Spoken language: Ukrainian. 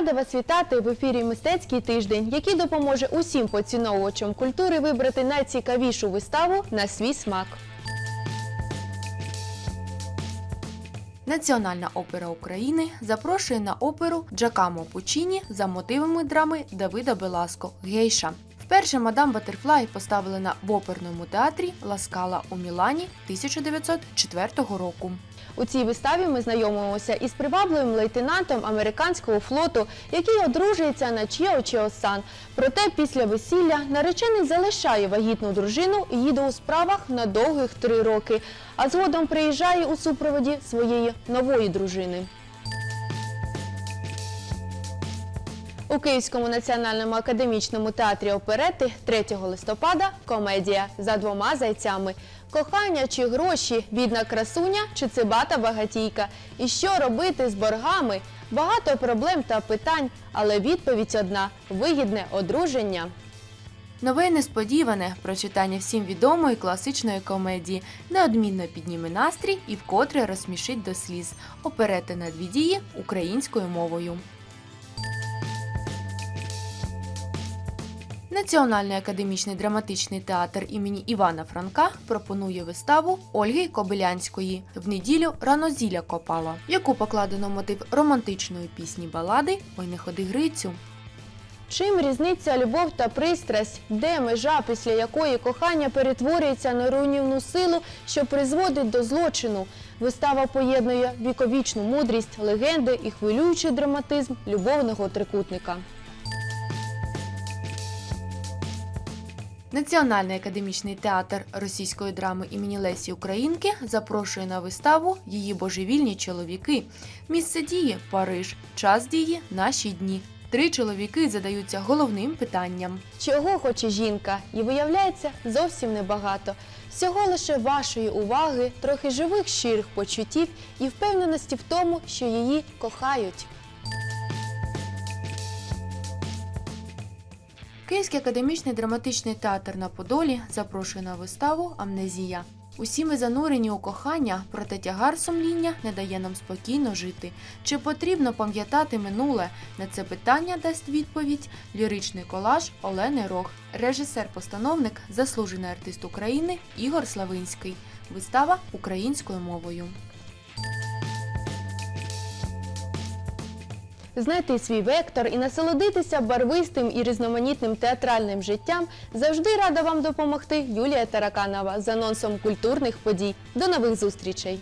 Рада вас вітати в ефірі Мистецький тиждень, який допоможе усім поціновувачам культури вибрати найцікавішу виставу на свій смак. Національна опера України запрошує на оперу Джакамо Пучіні за мотивами драми Давида Беласко Гейша. Вперше мадам Батерфлай поставлена в оперному театрі Ласкала у Мілані 1904 року. У цій виставі ми знайомимося із привабливим лейтенантом американського флоту, який одружується на Чіо Чіо-сан. Проте після весілля наречений залишає вагітну дружину і їде у справах на довгих три роки, а згодом приїжджає у супроводі своєї нової дружини. У Київському національному академічному театрі оперети 3 листопада комедія за двома зайцями. Кохання чи гроші, бідна красуня чи цибата багатійка. І що робити з боргами? Багато проблем та питань, але відповідь одна вигідне одруження. Нове несподіване прочитання всім відомої класичної комедії неодмінно підніме настрій і вкотре розсмішить до сліз. Оперети на дві дії українською мовою. Національний академічний драматичний театр імені Івана Франка пропонує виставу Ольги Кобилянської в неділю Ранозілля Копала, яку покладено мотив романтичної пісні балади Ой не ходи Грицю. Чим різниця любов та пристрасть, де межа, після якої кохання перетворюється на руйнівну силу, що призводить до злочину? Вистава поєднує віковічну мудрість, легенди і хвилюючий драматизм любовного трикутника. Національний академічний театр російської драми імені Лесі Українки запрошує на виставу Її божевільні чоловіки. Місце дії Париж, час дії наші дні. Три чоловіки задаються головним питанням. Чого хоче жінка? І виявляється зовсім небагато. Всього лише вашої уваги, трохи живих щирих почуттів і впевненості в тому, що її кохають. Київський академічний драматичний театр на Подолі запрошує на виставу Амнезія. Усі ми занурені у кохання, проте тягар сумління не дає нам спокійно жити. Чи потрібно пам'ятати минуле? На це питання дасть відповідь ліричний колаж Олени Рох, режисер-постановник, заслужений артист України Ігор Славинський. Вистава українською мовою. Знайти свій вектор і насолодитися барвистим і різноманітним театральним життям завжди рада вам допомогти Юлія Тараканова з анонсом культурних подій. До нових зустрічей!